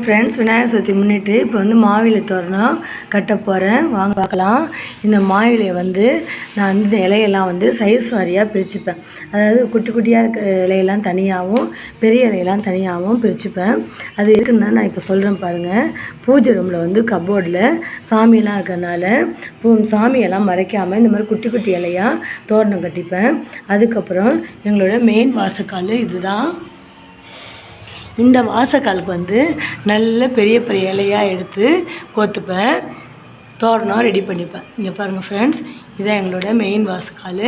Friends Vinayagar Chaturthi முன்னிட்டு இப்போ வந்து மாவிலை தோரணம் கட்ட போகிறேன் வாங்க பார்க்கலாம். இந்த மாவிலையை வந்து நான் வந்து இந்த இலையெல்லாம் வந்து சைஸ் வாரியாக பிரிச்சுப்பேன். அதாவது குட்டி குட்டியாக இருக்கிற இலையெல்லாம் தனியாகவும் பெரிய இலையெல்லாம் தனியாகவும் பிரிச்சுப்பேன். அது எதுக்குன்னா நான் இப்போ சொல்கிறேன் பாருங்கள் பூஜை ரூமில் வந்து கபோர்டில் சாமியெல்லாம் இருக்கிறனால பூ சாமியெல்லாம் மறைக்காமல் இந்த மாதிரி குட்டி குட்டி இலையாக தோரணம் கட்டிப்பேன். அதுக்கப்புறம் எங்களோட மெயின் வாசக்கால் இதுதான். இந்த வாசக்காலுக்கு வந்து நல்ல பெரிய பெரிய இலையாக எடுத்து கோத்துப்பேன். தோரணம் ரெடி பண்ணிப்பேன். இங்கே பாருங்கள் ஃப்ரெண்ட்ஸ் இதான் எங்களோட மெயின் வாசக்கால்.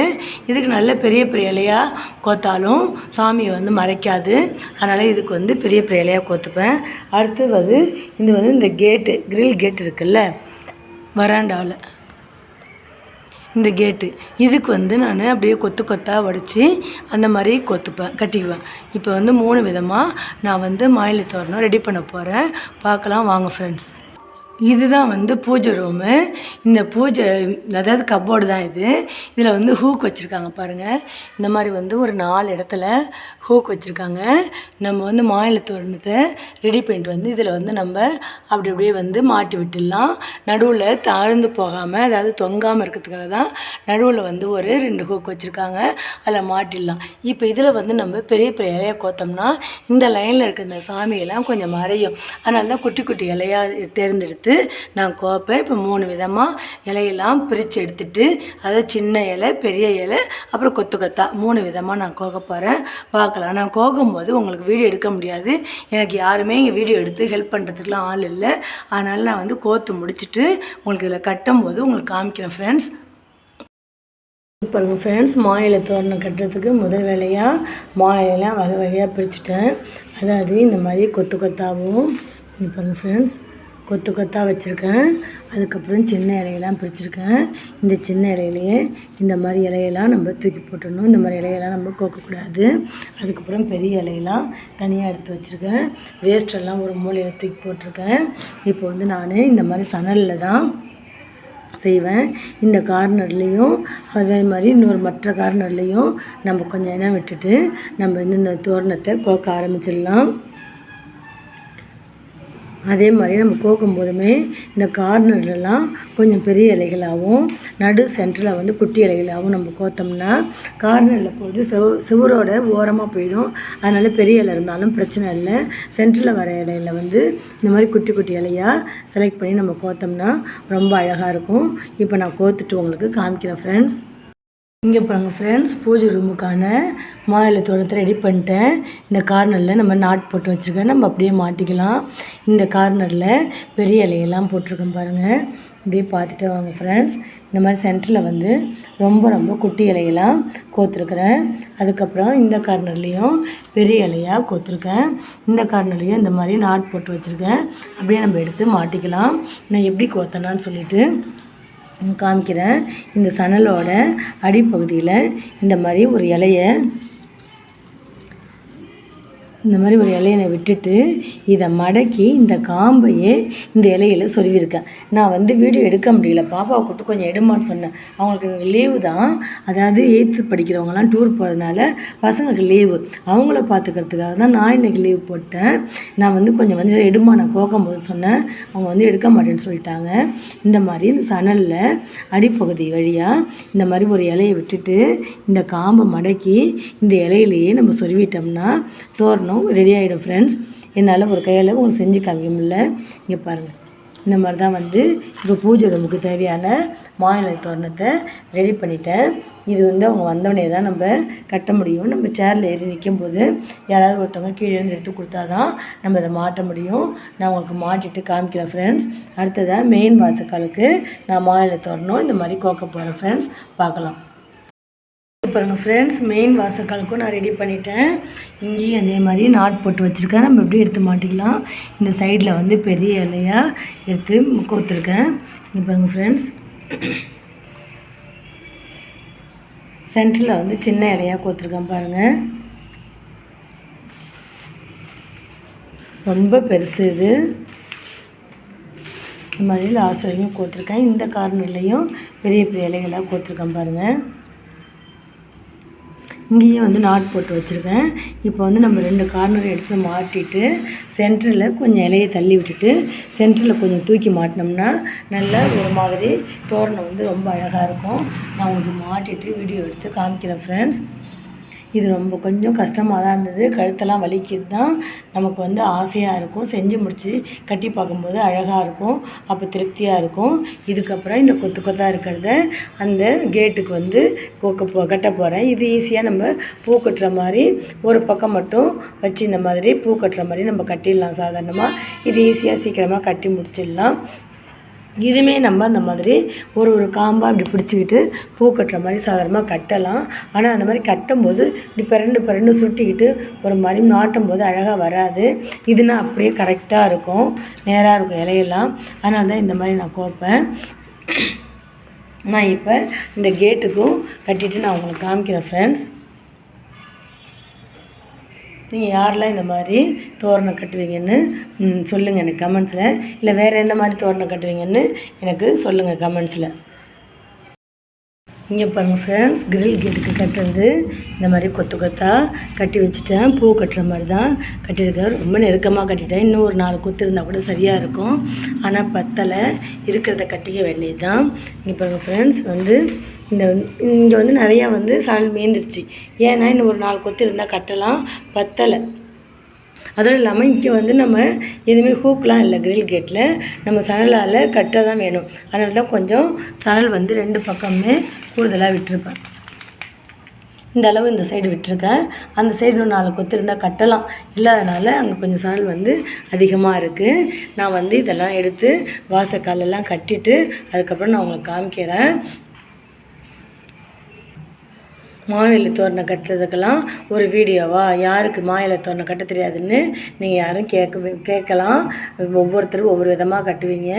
இதுக்கு நல்ல பெரிய பெரிய இலையாக கோத்தாலும் சாமியை வந்து மறைக்காது. அதனால் இதுக்கு வந்து பெரிய பெரிய இலையாக கோத்துப்பேன். அடுத்து வந்து இது வந்து இந்த கேட்டு கிரில் கேட் இருக்குல்ல வராண்டாவில் இந்த கேட்டு. இதுக்கு வந்து நான் அப்படியே கொத்து கொத்தாக உடச்சி அந்த மாதிரி கொத்துப்பேன் கட்டிக்குவேன். இப்போ வந்து மூணு விதமாக நான் வந்து மாயிலை தோரணம் ரெடி பண்ண போகிறேன் பார்க்கலாம் வாங்க ஃப்ரெண்ட்ஸ் இதுதான் வந்து பூஜை ரூமு இந்த பூஜை அதாவது கப்போர்டு தான் இது. இதில் வந்து ஹூக் வச்சுருக்காங்க பாருங்கள் இந்த மாதிரி வந்து ஒரு நாலு இடத்துல ஹூக் வச்சுருக்காங்க. நம்ம வந்து மாயிலை ரெடி பண்ணிட்டு வந்து இதில் வந்து நம்ம அப்படி அப்படியே வந்து மாட்டி விட்டுடலாம். நடுவில் தாழ்ந்து போகாமல் அதாவது தொங்காமல் இருக்கிறதுக்காக தான் நடுவில் வந்து ஒரு ரெண்டு ஹூக் வச்சுருக்காங்க. அதில் மாட்டிடலாம். இப்போ இதில் வந்து நம்ம பெரிய பெரிய இலையை கோத்தோம்னா இந்த லைனில் இருக்கிற இந்த சாமியெல்லாம் கொஞ்சம் மறையும். அதனால தான் குட்டி குட்டி இலையாக தேர்ந்தெடுத்து நான் கோப்பை இப்போ மூணு விதமாக இலையெல்லாம் பிரித்து எடுத்துட்டு அதை சின்ன இலை பெரிய இலை அப்புறம் கொத்து கொத்தா மூணு விதமாக நான் கோக போகிறேன் பார்க்கலாம். நான் கோகும்போது உங்களுக்கு வீடியோ எடுக்க முடியாது. எனக்கு யாருமே இங்கே வீடியோ எடுத்து ஹெல்ப் பண்ணுறதுக்குலாம் ஆள் இல்லை. அதனால் நான் வந்து கோத்து முடிச்சுட்டு உங்களுக்கு இதில் கட்டும்போது உங்களுக்கு காமிக்கிறேன் ஃப்ரெண்ட்ஸ் பாருங்கள் ஃப்ரெண்ட்ஸ் மாயில தோரணம் கட்டுறதுக்கு முதல் வேலையாக மாயிலெல்லாம் வகை வகையாக பிரிச்சுட்டேன். அதாவது இந்த மாதிரி கொத்து கொத்தாகவும் பாருங்கள் ஃப்ரெண்ட்ஸ் கொத்து கொத்தாக வச்சுருக்கேன். அதுக்கப்புறம் சின்ன இலையெல்லாம் பிரிச்சுருக்கேன். இந்த சின்ன இலையிலையே இந்த மாதிரி இலையெல்லாம் நம்ம தூக்கி போட்டுடணும். இந்த மாதிரி இலையெல்லாம் நம்ம கோக்கக்கூடாது. அதுக்கப்புறம் பெரிய இலையெல்லாம் தனியாக எடுத்து வச்சுருக்கேன். வேஸ்டெல்லாம் ஒரு மூலையில் தூக்கி போட்டிருக்கேன். இப்போ வந்து நான் இந்த மாதிரி சணலில் தான் செய்வேன். இந்த கார்னர்லேயும் அதே மாதிரி இன்னொரு மற்ற கார்னர்லேயும் நம்ம கொஞ்சம் இடம் விட்டுட்டு நம்ம வந்து இந்த தோரணத்தை கோக்க ஆரம்பிச்சிடலாம். அதே மாதிரி நம்ம கோக்கும் போதுமே இந்த கார்னர்லலாம் கொஞ்சம் பெரிய இலைகளாகவும் நடு சென்டரில் வந்து குட்டி இலைகளாகவும் நம்ம கோத்தோம்னா கார்னரில் போது செவ் சுவரோட ஓரமாக போயிடும். அதனால் பெரிய இலை இருந்தாலும் பிரச்சனை இல்லை. சென்டரில் வர இலையில வந்து இந்த மாதிரி குட்டி குட்டி இலையாக செலக்ட் பண்ணி நம்ம கோத்தோம்னா ரொம்ப அழகாக இருக்கும். இப்போ நான் கோத்துட்டு உங்களுக்கு காமிக்கிறேன் ஃப்ரெண்ட்ஸ் இங்கே பாருங்க ஃப்ரெண்ட்ஸ் பூஜை ரூமுக்கான மாயிலை தோட்டத்தை ரெடி பண்ணிட்டேன். இந்த கார்னரில் நம்ம நாட் போட்டு வச்சுருக்கேன். நம்ம அப்படியே மாட்டிக்கலாம். இந்த கார்னரில் பெரிய இலையெல்லாம் போட்டிருக்கேன் பாருங்கள் அப்படியே பார்த்துட்டு வாங்க ஃப்ரெண்ட்ஸ் இந்த மாதிரி சென்டரில் வந்து ரொம்ப ரொம்ப குட்டி இலையெல்லாம் கோத்துருக்குறேன். அதுக்கப்புறம் இந்த கார்னர்லேயும் பெரிய இலையாக கோத்துருக்கேன். இந்த கார்னர்லேயும் இந்த மாதிரி நாட் போட்டு வச்சுருக்கேன். அப்படியே நம்ம எடுத்து மாட்டிக்கலாம். நான் எப்படி கோத்தனான்னு சொல்லிட்டு காமிக்கிறேன். இந்த சணலோட அடிப்பகுதியில் இந்த மாதிரி ஒரு இலைய இந்த மாதிரி ஒரு இலையை விட்டுட்டு இதை மடக்கி இந்த காம்பையே இந்த இலையில சொருவிருக்கேன் நான் வந்து வீடியோ எடுக்க முடியல. பாப்பாவை கூப்பிட்டு கொஞ்சம் எடுமான்னு சொன்னேன். அவங்களுக்கு லீவு தான். அதாவது எயித்து படிக்கிறவங்கலாம் டூர் போகிறதுனால பசங்களுக்கு லீவு அவங்கள பார்த்துக்கிறதுக்காக தான் நான் இன்றைக்கி லீவ் போட்டேன். நான் வந்து கொஞ்சம் வந்து எடுமா நான் கோக்கும்போது சொன்னேன். அவங்க வந்து எடுக்க மாட்டேன்னு சொல்லிட்டாங்க. இந்த மாதிரி இந்த சணலில் அடிப்பகுதி வழியாக இந்த மாதிரி ஒரு இலையை விட்டுட்டு இந்த காம்பை மடக்கி இந்த இலையிலேயே நம்ம சொருவிட்டோம்னா தோரணம். ரெடி ஆகிடும் ஃப்ரெண்ட்ஸ் என்னால் ஒரு கையில் உங்களுக்கு செஞ்சு காமிக்க முடியல இங்கே பாருங்கள் இந்த மாதிரி தான் வந்து இப்போ பூஜை ரூமுக்கு தேவையான மாநில தோரணத்தை ரெடி பண்ணிட்டேன். இது வந்து அவங்க வந்தோடனே தான் நம்ம கட்ட முடியும். நம்ம சேரில் ஏறி நிற்கும் போது யாராவது ஒருத்தவங்க கீழே இருந்து எடுத்து கொடுத்தா தான் நம்ம இதை மாட்ட முடியும். நான் உங்களுக்கு மாட்டிட்டு காமிக்கிறேன் ஃப்ரெண்ட்ஸ் அடுத்ததாக மெயின் வாசக்காலுக்கு நான் மாநில தோரணம். இந்த மாதிரி கோக்க போகிறேன் ஃப்ரெண்ட்ஸ் பார்க்கலாம். பாருங்கள் ஃப்ரெண்ட்ஸ் மெயின் வாசக்காலுக்கும் நான் ரெடி பண்ணிட்டேன். இங்கேயும் அதே மாதிரி நாட் போட்டு வச்சுருக்கேன். நம்ம எப்படி எடுத்து மாட்டிக்கலாம்? இந்த சைடில் வந்து பெரிய இலையாக எடுத்து கோத்துருக்கேன். இங்கே பாருங்கள் ஃப்ரெண்ட்ஸ் சென்டரில் வந்து சின்ன இலையாக கோத்துருக்கேன் பாருங்கள் ரொம்ப பெருசு இது. இந்த மாதிரி லாஸ்ட் வரைக்கும் கோத்துருக்கேன். இந்த கார்னர்லேயும் பெரிய பெரிய இலைகளாக கோத்துருக்கேன் பாருங்கள் இங்கேயும் வந்து நாட் போட்டு வச்சுருக்கேன். இப்போ வந்து நம்ம ரெண்டு கார்னர் எடுத்து மாட்டிட்டு சென்டரில் கொஞ்சம் இலையை தள்ளி விட்டுட்டு சென்டரில் கொஞ்சம் தூக்கி மாட்டினோம்னா நல்லா ஒரு மாதிரி தோரணம் வந்து ரொம்ப அழகாக இருக்கும். நான் உங்களுக்கு மாட்டிட்டு வீடியோ எடுத்து காமிக்கிறேன் ஃப்ரெண்ட்ஸ் இது ரொம்ப கொஞ்சம் கஷ்டமாக தான் இருந்தது. கழுத்தெல்லாம் வலிக்கிறது தான் நமக்கு வந்து ஆசையாக இருக்கும். செஞ்சு முடித்து கட்டி பார்க்கும்போது அழகாக இருக்கும். அப்போ திருப்தியாக இருக்கும். இதுக்கப்புறம் இந்த கொத்து கொத்தாக இருக்கிறத அந்த கேட்டுக்கு வந்து கொக்க போ கட்ட போகிறேன் இது ஈஸியாக நம்ம பூ கட்டுற மாதிரி ஒரு பக்கம் மட்டும் வச்சு இந்த மாதிரி பூ கட்டுற மாதிரி நம்ம கட்டிடலாம் சாதாரணமாக இது ஈஸியாக சீக்கிரமாக கட்டி முடிச்சிடலாம். இதுவுமே நம்ம அந்த மாதிரி ஒரு ஒரு காம்பாக இப்படி பிடிச்சிக்கிட்டு பூ கட்டுற மாதிரி சாதாரணமாக கட்டலாம். ஆனால் அந்த மாதிரி கட்டும்போது இப்படி பிறண்டு பிறண்டு சுட்டிக்கிட்டு ஒரு மாதிரி நாட்டும் போது அழகாக வராது. இதுனா அப்படியே கரெக்டாக இருக்கும். நேராக இருக்கும் இலையெல்லாம். அதனால தான் இந்த மாதிரி நான் கோப்பேன் நான் இப்போ இந்த கேட்டுக்கும் கட்டிட்டு நான் உங்களுக்கு காமிக்கிறேன் ஃப்ரெண்ட்ஸ் நீங்கள் யாரெல்லாம் இந்த மாதிரி தோரணம் கட்டுவீங்கன்னு சொல்லுங்கள் எனக்கு கமெண்ட்ஸில் இல்லை வேறு எந்த மாதிரி தோரணம் கட்டுவீங்கன்னு எனக்கு சொல்லுங்கள் கமெண்ட்ஸில் இங்கே பாருங்கள் ஃப்ரெண்ட்ஸ் கிரில் கேட்டுக்கு கட்டுறது. இந்த மாதிரி கொத்து கொத்தாக கட்டி வச்சுட்டேன். பூ கட்டுற மாதிரி தான் கட்டியிருக்கேன் ரொம்ப நெருக்கமாக கட்டிட்டேன். இன்னும் ஒரு நாலு கொத்து இருந்தால் கூட சரியாக இருக்கும். ஆனால் பத்தலை. இருக்கிறத கட்டிக்க வேண்டியது தான் இங்கே பாருங்கள் ஃப்ரெண்ட்ஸ் வந்து இந்த இங்கே வந்து நிறையா வந்து சால் மீந்துருச்சு ஏன்னா இன்னும் ஒரு நாலு கொத்து இருந்தால் கட்டலாம். பத்தலை. அதுவும் இல்லாமல் இங்கே வந்து நம்ம எதுவுமே ஹூக்லாம் இல்லை கிரில் கேட்டில் நம்ம சணலால் கட்ட தான் வேணும். அதனால தான் கொஞ்சம் சணல் வந்து ரெண்டு பக்கமே கூடுதலாக விட்டுருப்பேன். இந்த அளவு இந்த சைடு விட்டுருக்கேன். அந்த சைடு இன்னும் நாலு கொத்து இருந்தால் கட்டலாம். இல்லாதனால அங்கே கொஞ்சம் சணல் வந்து அதிகமாக இருக்குது நான் வந்து இதெல்லாம் எடுத்து வாசக்காலெல்லாம் கட்டிட்டு அதுக்கப்புறம் நான் உங்களுக்கு காமிக்கிறேன். மாவிலை தோரணம் கட்டுறதுக்கெல்லாம் ஒரு வீடியோவா? யாருக்கு மாவிலை தோரணம் கட்ட தெரியாதுன்னு நீங்கள் யாரும் கேட்க கேட்கலாம். ஒவ்வொருத்தரும் ஒவ்வொரு விதமாக கட்டுவீங்க.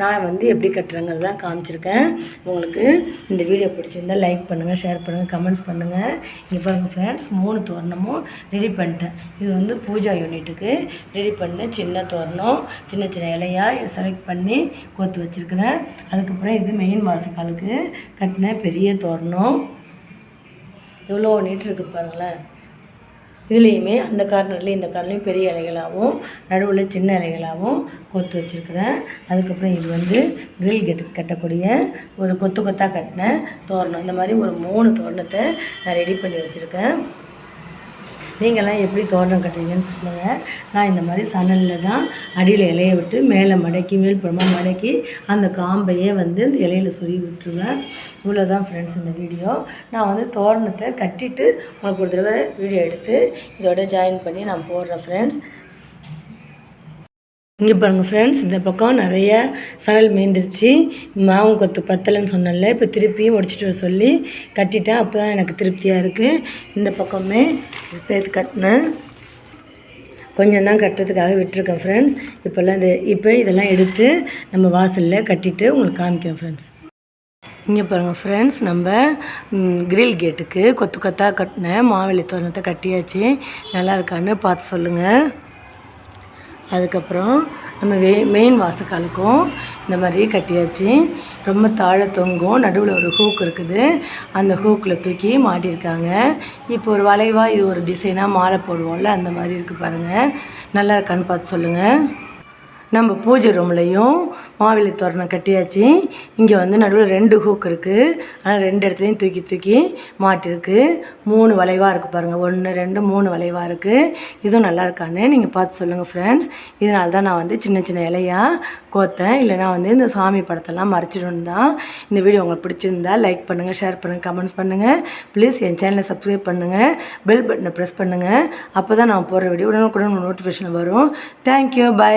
நான் வந்து எப்படி கட்டுறேங்கிறது தான் காமிச்சிருக்கேன். உங்களுக்கு இந்த வீடியோ பிடிச்சிருந்தால் லைக் பண்ணுங்கள் ஷேர் பண்ணுங்கள் கமெண்ட்ஸ் பண்ணுங்கள் இங்கே பாருங்கள் ஃப்ரெண்ட்ஸ் மூணு தோரணமும் ரெடி பண்ணிட்டேன். இது வந்து பூஜா யூனிட்டுக்கு ரெடி பண்ண சின்ன தோரணம் சின்ன சின்ன இலையாக செலக்ட் பண்ணி கோத்து வச்சுருக்கிறேன். அதுக்கப்புறம் இது மெயின் வாசக்காலுக்கு கட்டின பெரிய தோரணம். எவ்வளோ நீட் இருக்குது பாருங்களேன். இதுலேயுமே அந்த கார்னர்லேயும் இந்த கார்னர்லேயும் பெரிய இலைகளாகவும் நடுவில் சின்ன இலைகளாகவும் கொத்து வச்சுருக்குறேன். அதுக்கப்புறம் இது வந்து கிரில் கெட் கட்டக்கூடிய ஒரு கொத்து கொத்தாக கட்டின தோரணம். இந்த மாதிரி ஒரு மூணு தோரணத்தை நான் ரெடி பண்ணி வச்சுருக்கேன். நீங்கள்லாம் எப்படி தோட்டம் கட்டுறீங்கன்னு சொல்லுங்கள் நான் இந்த மாதிரி சணலில் தான் அடியில் இலைய விட்டு மேலே மடக்கி மேல்புறமாக மடக்கி அந்த காம்பையே வந்து இந்த இலையில் சொருகி விட்டுருவேன். இவ்வளோதான் ஃப்ரெண்ட்ஸ் இந்த வீடியோ நான் வந்து தோரணத்தை கட்டிட்டு உங்களுக்கு ஒரு தடவை வீடியோ எடுத்து இதோட ஜாயின் பண்ணி நான் போடுறேன் ஃப்ரெண்ட்ஸ் இங்கே பாருங்கள் ஃப்ரெண்ட்ஸ் இந்த பக்கம் நிறைய சணல் மேய்ந்துருச்சு. மாவு கொத்து பத்தலைன்னு சொன்னல இப்போ திருப்பியும் ஒடிச்சிட்டு வர சொல்லி கட்டிட்டேன். அப்போ தான் எனக்கு திருப்தியாக இருக்குது இந்த பக்கமே சேர்த்து கட்டினேன். கொஞ்சம் தான் கட்டுறதுக்காக விட்டுருக்கேன் ஃப்ரெண்ட்ஸ் இப்போல்லாம் இந்த இப்போ இதெல்லாம் எடுத்து நம்ம வாசலில் கட்டிட்டு உங்களுக்கு காமிக்கிறேன் ஃப்ரெண்ட்ஸ் இங்கே பாருங்கள் ஃப்ரெண்ட்ஸ் நம்ம கிரில் கேட்டுக்கு கொத்து கொத்தாக கட்டினேன். மாவிலை தோரணத்தை கட்டியாச்சு. நல்லா இருக்கான்னு பார்த்து சொல்லுங்கள் அதுக்கப்புறம் நம்ம வே மெயின் வாசக்காலுக்கும் இந்த மாதிரி கட்டியாச்சு. ரொம்ப தாழ தொங்கும். நடுவில் ஒரு ஹூக் இருக்குது. அந்த ஹூக்கில் தூக்கி மாட்டியிருக்காங்க. இப்போ ஒரு வளைவாக இது ஒரு டிசைனாக மாலை போடுவோம்ல அந்த மாதிரி இருக்குது பாருங்கள் நல்லா இருக்கான்னு பார்த்து சொல்லுங்கள் நம்ம பூஜை ரூம்லேயும் மாவிலை தோரணம் கட்டியாச்சு. இங்கே வந்து நடுவில் ரெண்டு ஹூக் இருக்குது ஆனால் ரெண்டு இடத்துலையும் தூக்கி தூக்கி மாட்டிருக்கு. மூணு வளைவாக இருக்குது பாருங்கள் ஒன்று ரெண்டு மூணு வளைவாக இருக்குது இதுவும் நல்லா இருக்கான்னு நீங்கள் பார்த்து சொல்லுங்கள் ஃப்ரெண்ட்ஸ் இதனால தான் நான் வந்து சின்ன சின்ன இலையாக கோத்தேன். இல்லைனா வந்து இந்த சாமி படத்தெல்லாம் மறைச்சிடணும் தான். இந்த வீடியோ உங்களுக்கு பிடிச்சிருந்தா லைக் பண்ணுங்கள் ஷேர் பண்ணுங்கள் கமெண்ட்ஸ் பண்ணுங்கள் ப்ளீஸ் என் சேனலை சப்ஸ்கிரைப் பண்ணுங்கள் பெல் பட்டனை ப்ரெஸ் பண்ணுங்கள் அப்போ தான் நான் போடுற வீடியோ உடனுக்குடன் நோட்டிஃபிகேஷன் வரும். Thank you bye